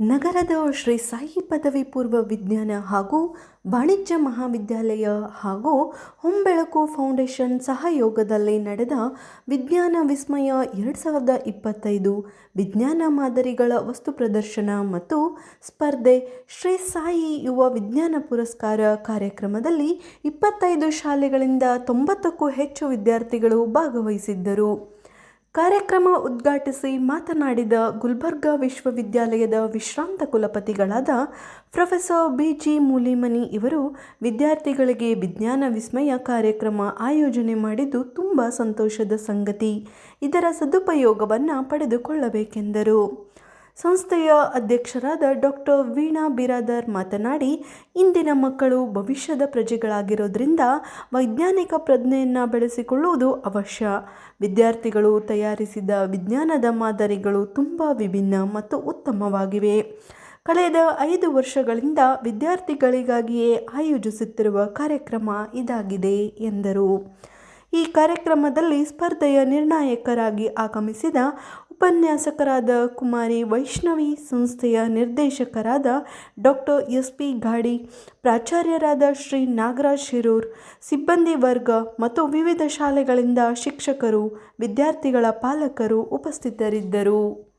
ನಗರದ ಶ್ರೀ ಸಾಯಿ ಪದವಿ ಪೂರ್ವ ವಿಜ್ಞಾನ ಹಾಗೂ ವಾಣಿಜ್ಯ ಮಹಾವಿದ್ಯಾಲಯ ಹಾಗೂ ಹೊಂಬೆಳಕು ಫೌಂಡೇಶನ್ ಸಹಯೋಗದಲ್ಲಿ ನಡೆದ ವಿಜ್ಞಾನ ವಿಸ್ಮಯ ಎರಡು ಸಾವಿರದ ಇಪ್ಪತ್ತೈದು, ವಿಜ್ಞಾನ ಮಾದರಿಗಳ ವಸ್ತು ಪ್ರದರ್ಶನ ಮತ್ತು ಸ್ಪರ್ಧೆ ಶ್ರೀ ಸಾಯಿ ಯುವ ವಿಜ್ಞಾನ ಪುರಸ್ಕಾರ ಕಾರ್ಯಕ್ರಮದಲ್ಲಿ ಇಪ್ಪತ್ತೈದು ಶಾಲೆಗಳಿಂದ ತೊಂಬತ್ತಕ್ಕೂ ಹೆಚ್ಚು ವಿದ್ಯಾರ್ಥಿಗಳು ಭಾಗವಹಿಸಿದ್ದರು. ಕಾರ್ಯಕ್ರಮ ಉದ್ಘಾಟಿಸಿ ಮಾತನಾಡಿದ ಗುಲ್ಬರ್ಗಾ ವಿಶ್ವವಿದ್ಯಾಲಯದ ವಿಶ್ರಾಂತ ಕುಲಪತಿಗಳಾದ ಪ್ರೊಫೆಸರ್ ಬಿ ಜಿ ಮೂಲಿಮನಿ ಇವರು, ವಿದ್ಯಾರ್ಥಿಗಳಿಗೆ ವಿಜ್ಞಾನ ವಿಸ್ಮಯ ಕಾರ್ಯಕ್ರಮ ಆಯೋಜನೆ ಮಾಡಿದ್ದು ತುಂಬ ಸಂತೋಷದ ಸಂಗತಿ. ಇದರ ಸದುಪಯೋಗವನ್ನು ಪಡೆದುಕೊಳ್ಳಬೇಕೆಂದರು. ಸಂಸ್ಥೆಯ ಅಧ್ಯಕ್ಷರಾದ ಡಾಕ್ಟರ್ ವೀಣಾ ಬಿರಾದರ್ ಮಾತನಾಡಿ, ಇಂದಿನ ಮಕ್ಕಳು ಭವಿಷ್ಯದ ಪ್ರಜೆಗಳಾಗಿರೋದ್ರಿಂದ ವೈಜ್ಞಾನಿಕ ಪ್ರಜ್ಞೆಯನ್ನು ಬೆಳೆಸಿಕೊಳ್ಳುವುದು ಅವಶ್ಯ. ವಿದ್ಯಾರ್ಥಿಗಳು ತಯಾರಿಸಿದ ವಿಜ್ಞಾನದ ಮಾದರಿಗಳು ತುಂಬ ವಿಭಿನ್ನ ಮತ್ತು ಉತ್ತಮವಾಗಿವೆ. ಕಳೆದ ಐದು ವರ್ಷಗಳಿಂದ ವಿದ್ಯಾರ್ಥಿಗಳಿಗಾಗಿಯೇ ಆಯೋಜಿಸುತ್ತಿರುವ ಕಾರ್ಯಕ್ರಮ ಇದಾಗಿದೆ ಎಂದರು. ಈ ಕಾರ್ಯಕ್ರಮದಲ್ಲಿ ಸ್ಪರ್ಧೆಯ ನಿರ್ಣಾಯಕರಾಗಿ ಆಗಮಿಸಿದ ಉಪನ್ಯಾಸಕರಾದ ಕುಮಾರಿ ವೈಷ್ಣವಿ, ಸಂಸ್ಥೆಯ ನಿರ್ದೇಶಕರಾದ ಡಾಕ್ಟರ್ ಎಸ್ ಪಿ ಗಾಡಿ, ಪ್ರಾಚಾರ್ಯರಾದ ಶ್ರೀ ನಾಗರಾಜ್ ಶಿರೂರ್, ಸಿಬ್ಬಂದಿ ವರ್ಗ ಮತ್ತು ವಿವಿಧ ಶಾಲೆಗಳಿಂದ ಶಿಕ್ಷಕರು, ವಿದ್ಯಾರ್ಥಿಗಳ ಪಾಲಕರು ಉಪಸ್ಥಿತರಿದ್ದರು.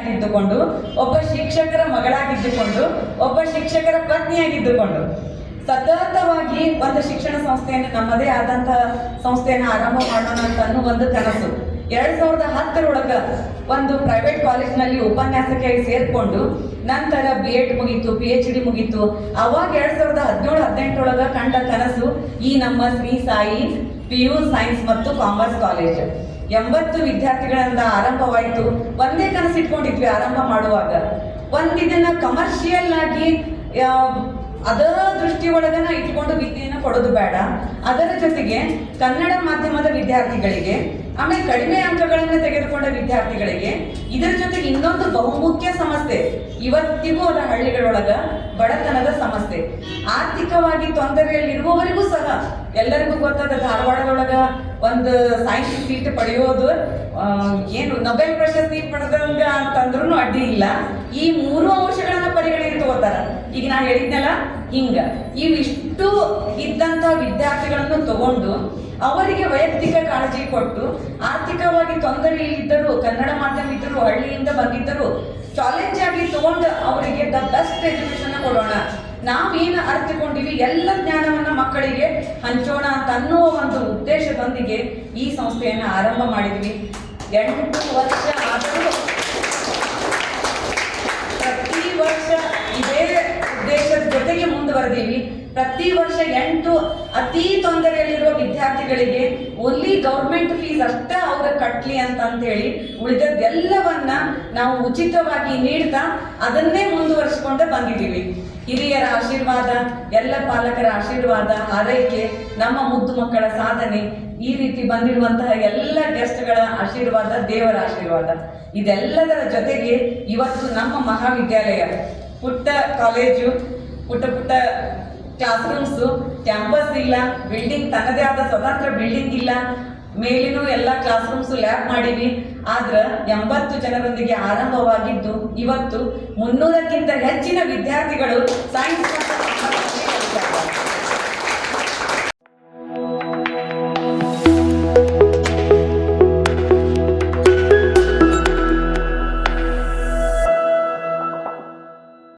ಆಗಿದ್ದುಕೊಂಡು ಒಬ್ಬ ಶಿಕ್ಷಕರ ಮಗಳಾಗಿದ್ದುಕೊಂಡು, ಒಬ್ಬ ಶಿಕ್ಷಕರ ಪತ್ನಿಯಾಗಿದ್ದುಕೊಂಡು. ಸತತವಾಗಿ ಒಂದು ಶಿಕ್ಷಣ ಸಂಸ್ಥೆಯನ್ನು ನಮ್ಮದೇ ಆದಂತಹ ಸಂಸ್ಥೆಯನ್ನು ಆರಂಭ ಮಾಡೋಣ ಅಂತ ಅನ್ನೋ ಒಂದು ಕನಸು. ಎರಡ್ ಸಾವಿರದ ಹತ್ತರೊಳಗ ಒಂದು ಪ್ರೈವೇಟ್ ಕಾಲೇಜ್ನಲ್ಲಿ ಉಪನ್ಯಾಸಕಿಯಾಗಿ ಸೇರ್ಕೊಂಡು, ನಂತರ ಬಿ ಎಡ್ ಮುಗೀತು ಪಿ ಎಚ್ ಡಿ ಮುಗೀತು. ಅವಾಗ ಎರಡ್ ಸಾವಿರದ ಹದಿನೇಳು, ಹದಿನೆಂಟರೊಳಗ ಕಂಡ ಕನಸು, ಈ ನಮ್ಮ Shri Sai P U science ಮತ್ತು ಕಾಮರ್ಸ್ ಕಾಲೇಜ್ ಎಂಬತ್ತು ವಿದ್ಯಾರ್ಥಿಗಳಿಂದ ಆರಂಭವಾಯಿತು. ಒಂದೇ ಕನಸು ಇಟ್ಕೊಂಡಿದ್ವಿ ಆರಂಭ ಮಾಡುವಾಗ. ಒಂದು ಇದನ್ನ ಕಮರ್ಷಿಯಲ್ ಆಗಿ ಅದರ ದೃಷ್ಟಿ ಒಳಗನ ಇಟ್ಕೊಂಡು ವಿದ್ಯೆಯನ್ನು ಕೊಡೋದು ಬೇಡ. ಅದರ ಜೊತೆಗೆ ಕನ್ನಡ ಮಾಧ್ಯಮದ ವಿದ್ಯಾರ್ಥಿಗಳಿಗೆ ಆಮೇಲೆ ಕಡಿಮೆ ಅಂಕಗಳನ್ನ ತೆಗೆದುಕೊಂಡ ವಿದ್ಯಾರ್ಥಿಗಳಿಗೆ ಇದರ ಜೊತೆಗೆ ಇನ್ನೊಂದು ಬಹುಮುಖ್ಯ ಸಮಸ್ಯೆ, ಇವತ್ತಿಗೂ ಅದ ಹಳ್ಳಿಗಳೊಳಗ ಬಡತನದ ಸಮಸ್ಯೆ. ಆರ್ಥಿಕವಾಗಿ ತೊಂದರೆಯಲ್ಲಿರುವವರಿಗೂ ಸಹ ಎಲ್ಲರಿಗೂ ಗೊತ್ತಾದ ಧಾರವಾಡದೊಳಗ ಒಂದು ಸೈನ್ಸ್ ಸೀಟ್ ಪಡೆಯೋದು ಏನು ನೊಬೆಲ್ ಪ್ರಶಸ್ತಿ ಪಡೆದಂಗ ಅಂತಂದ್ರೂ ಅಡ್ಡಿ ಇಲ್ಲ. ಈ ಮೂರು ತಗೋತಾರ ಈಗ ನಾ ಹೇಳಿದ್ನಲ್ಲ, ಹಿಂಗ. ಇವಿಷ್ಟು ಇದ್ದಂತ ವಿದ್ಯಾರ್ಥಿಗಳನ್ನು ತಗೊಂಡು ಅವರಿಗೆ ವೈಯಕ್ತಿಕ ಕಾಳಜಿ ಕೊಟ್ಟು ಆರ್ಥಿಕವಾಗಿ ತೊಂದರೆ ಇದ್ದರು ಕನ್ನಡ ಮಾಧ್ಯಮ ಇದ್ದರು, ಹಳ್ಳಿಯಿಂದ ಬಂದಿದ್ದರು ಚಾಲೆಂಜ್ ಆಗಿ ತಗೊಂಡು ಅವರಿಗೆ ದ ಬೆಸ್ಟ್ ಎಜುಕೇಶನ್ ಕೊಡೋಣ. ನಾವೇನು ಅರ್ಥಕೊಂಡಿವಿ ಎಲ್ಲ ಜ್ಞಾನವನ್ನ ಮಕ್ಕಳಿಗೆ ಹಂಚೋಣ ಅಂತ ಅನ್ನುವ ಒಂದು ಉದ್ದೇಶದೊಂದಿಗೆ ಈ ಸಂಸ್ಥೆಯನ್ನ ಆರಂಭ ಮಾಡಿದ್ವಿ. ಎಂಟು ವರ್ಷ ಆದರೂ ಪ್ರತಿ ವರ್ಷ ಇದೇ ಉದ್ದೇಶದ ಜೊತೆಗೆ ಮುಂದುವರೆದೀವಿ ಪ್ರತಿ ವರ್ಷ ಎಂಟು ಅತಿ ತೊಂದರೆಯಲ್ಲಿರುವ ವಿದ್ಯಾರ್ಥಿಗಳಿಗೆ ಓನ್ಲಿ ಗೌರ್ಮೆಂಟ್ ಫೀಸ್ ಅಷ್ಟೇ ಅವ್ರ ಕಟ್ಲಿ ಅಂತ ಹೇಳಿ ಉಳಿದದ್ದೆಲ್ಲವನ್ನ ನಾವು ಉಚಿತವಾಗಿ ನೀಡ್ತಾ ಅದನ್ನೇ ಮುಂದುವರಿಸಿಕೊಂಡು ಬಂದಿದ್ದೀವಿ. ಹಿರಿಯರ ಆಶೀರ್ವಾದ, ಎಲ್ಲ ಪಾಲಕರ ಆಶೀರ್ವಾದ, ಹಾರೈಕೆ, ನಮ್ಮ ಮುದ್ದು ಮಕ್ಕಳ ಸಾಧನೆ, ಈ ರೀತಿ ಬಂದಿರುವಂತಹ ಎಲ್ಲ ಗೆಸ್ಟ್ಗಳ ಆಶೀರ್ವಾದ, ದೇವರ ಆಶೀರ್ವಾದ. ಇದೆಲ್ಲದರ ಜೊತೆಗೆ ಇವತ್ತು ನಮ್ಮ ಮಹಾವಿದ್ಯಾಲಯ, ಪುಟ್ಟ ಕಾಲೇಜು ಪುಟ್ಟ ಪುಟ್ಟ ಕ್ಲಾಸ್ ರೂಮ್ಸ್ ಕ್ಯಾಂಪಸ್ ಇಲ್ಲ ಬಿಲ್ಡಿಂಗ್ ತನ್ನದೇ ಆದ ಸ್ವತಂತ್ರ ಬಿಲ್ಡಿಂಗ್ ಇಲ್ಲ. ಮೇಲಿನೂ ಎಲ್ಲ ಕ್ಲಾಸ್ ರೂಮ್ಸ್ ಲ್ಯಾಬ್ ಮಾಡಿವಿ. ಆದ್ರ ಎಂಬತ್ತು ಜನರೊಂದಿಗೆ ಆರಂಭವಾಗಿದ್ದು ಇವತ್ತು ಮುನ್ನೂರಕ್ಕಿಂತ ಹೆಚ್ಚಿನ ವಿದ್ಯಾರ್ಥಿಗಳು ಸೈನ್ಸ್